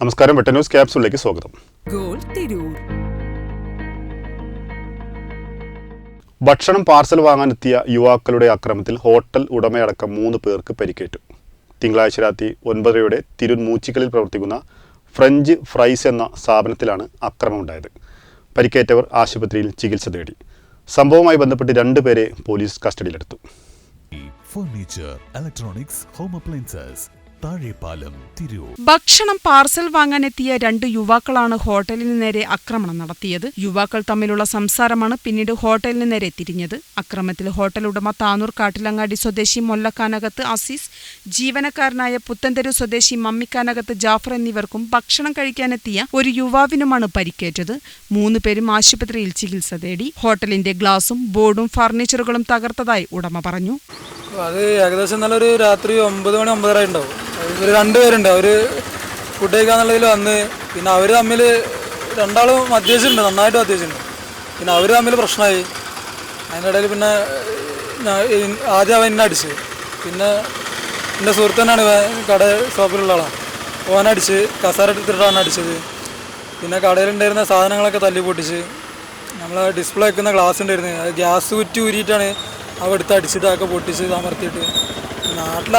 നമസ്കാരം വെട്ട ന്യൂസ് ക്യാപ്സൂളിലേക്ക് സ്വാഗതം. ഗോൾ തിരൂർ. ഭക്ഷണം പാർസൽ വാങ്ങാനെത്തിയ യുവാക്കളുടെ അക്രമത്തിൽ ഹോട്ടൽ ഉടമയടക്കം മൂന്ന് പേർക്ക് പരിക്കേറ്റു. തിങ്കളാഴ്ച രാത്രി ഒൻപതരയുടെ തിരുമൂച്ചിക്കലിൽ പ്രവർത്തിക്കുന്ന ഫ്രഞ്ച് ഫ്രൈസ് എന്ന സ്ഥാപനത്തിലാണ് അക്രമമുണ്ടായത്. പരിക്കേറ്റവർ ആശുപത്രിയിൽ ചികിത്സ തേടി. സംഭവവുമായി ബന്ധപ്പെട്ട് രണ്ടുപേരെ പോലീസ് കസ്റ്റഡിയിലെടുത്തു. Furniture electronics home appliances Thazhepalam Tirur. ഭക്ഷണം പാർസൽ വാങ്ങാനെത്തിയ രണ്ട് യുവാക്കളാണ് ഹോട്ടലിന് നേരെ ആക്രമണം നടത്തിയത്. യുവാക്കൾ തമ്മിലുള്ള സംസാരമാണ് പിന്നീട് ഹോട്ടലിന് നേരെ തിരിഞ്ഞത്. അക്രമത്തിൽ ഹോട്ടൽ ഉടമ താനൂർ കാട്ടിലങ്ങാടി സ്വദേശി മൊല്ലക്കാനകത്ത് അസീസ് ജീവനക്കാരനായ പുത്തൻതെരു സ്വദേശി മമ്മിക്കാനകത്ത് ജാഫർ എന്നിവർക്കും ഭക്ഷണം കഴിക്കാനെത്തിയ ഒരു യുവാവിനുമാണ് പരിക്കേറ്റത്. മൂന്ന് പേരും ആശുപത്രിയിൽ ചികിത്സ തേടി ഹോട്ടലിന്റെ ഗ്ലാസും ബോർഡും ഫർണിച്ചറുകളും തകർത്തതായി ഉടമ പറഞ്ഞു. അത് ഏകദേശം നല്ലൊരു രാത്രി ഒമ്പത് മണി ഒമ്പതര ഉണ്ടാവും. ഇവർ രണ്ടുപേരുണ്ട്. അവർ ഫുഡ് കഴിക്കാന്നുള്ളതിൽ വന്ന് പിന്നെ അവർ തമ്മിൽ രണ്ടാളും മദ്യപിച്ചിട്ടുണ്ട് നന്നായിട്ട് മദ്യപിച്ചിട്ടുണ്ട് പിന്നെ അവർ തമ്മിൽ പ്രശ്നമായി. അതിന്റെ ഇടയിൽ പിന്നെ ആദ്യം അവൻ എന്നെ അടിച്ച്. പിന്നെ എന്റെ സുഹൃത്ത് തന്നെയാണ് ഇവൻ കട ഷോപ്പിലുള്ള ആളാണ് ഓനടിച്ച് കസാര എടുത്തിട്ടാണ് അടിച്ചത്. പിന്നെ കടയിലുണ്ടായിരുന്ന സാധനങ്ങളൊക്കെ തല്ലി പൊട്ടിച്ച് നമ്മൾ ഡിസ്പ്ലേ വെക്കുന്ന ഗ്ലാസ് ഉണ്ടായിരുന്നു. ഗ്യാസ് കുറ്റി ഊരിയിട്ടാണ് അവ എടുത്ത് പൊട്ടിച്ച് അമർത്തിയിട്ട്. നാട്ടിൽ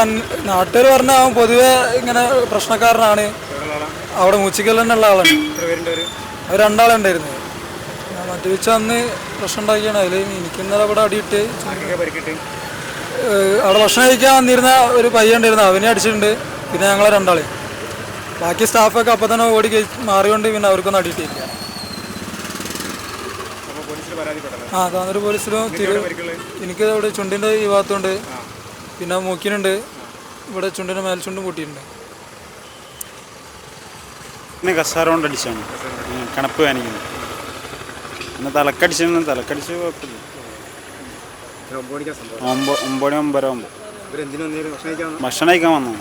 നാട്ടുകാർ പറഞ്ഞാൽ അവൻ പൊതുവെ ഇങ്ങനെ പ്രശ്നക്കാരനാണ്. അവിടെ മൂച്ചിക്കൽ തന്നെ ഉള്ള ആളാണ്. അവർ രണ്ടാളുണ്ടായിരുന്നു. ഞാൻ വെച്ച് അന്ന് പ്രശ്നം ഉണ്ടാക്കിയാണ്. അതിൽ എനിക്ക് ഇന്നലെ അവിടെ അടിയിട്ട്. അവിടെ ഭക്ഷണം കഴിക്കാൻ വന്നിരുന്ന ഒരു പയ്യ ഉണ്ടായിരുന്നു. അവനെ അടിച്ചിട്ടുണ്ട്. പിന്നെ ഞങ്ങളെ രണ്ടാളെ. ബാക്കി സ്റ്റാഫൊക്കെ അപ്പം തന്നെ ഓടി മാറിയോണ്ട് പിന്നെ അവർക്കൊന്നും അടിയിട്ടില്ല. ആ താന്നൂർ പോലീസിലും എനിക്ക് അവിടെ ചുണ്ടിന്റെ ഈ ഭാഗത്തുണ്ട്. പിന്നെ മൂക്കിനുണ്ട്. ഇവിടെ ചുണ്ടിന്റെ മേൽചുണ്ടും പൊട്ടിയിട്ടുണ്ട് പിന്നെ കസാര കൊണ്ട് അടിച്ചാണ്. കണപ്പ് കാണിക്കുന്നു. പിന്നെ തലക്കടിച്ച തലക്കടിച്ച് കുഴപ്പമില്ല. ഒമ്പ ഒമ്പത് ഒമ്പര ഒമ്പത് ഭക്ഷണം കഴിക്കാൻ വന്നു?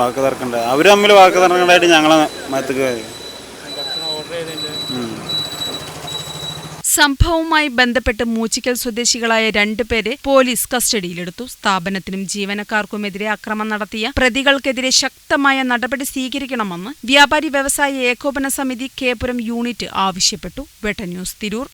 വാക്ക് തർക്കണ്ട അവർ തമ്മിൽ വാക്ക് തർക്കണ്ടായിട്ട് ഞങ്ങളെ മരത്തേക്ക് സംഭവവുമായി ബന്ധപ്പെട്ട് മൂച്ചിക്കൽ സ്വദേശികളായ രണ്ടുപേരെ പോലീസ് കസ്റ്റഡിയിലെടുത്തു. സ്ഥാപനത്തിനും ജീവനക്കാർക്കുമെതിരെ അക്രമം നടത്തിയ പ്രതികൾക്കെതിരെ ശക്തമായ നടപടി സ്വീകരിക്കണമെന്ന് വ്യാപാരി വ്യവസായ ഏകോപന സമിതി കേപുരം യൂണിറ്റ് ആവശ്യപ്പെട്ടു. വെട്ട ന്യൂസ് തിരൂർ.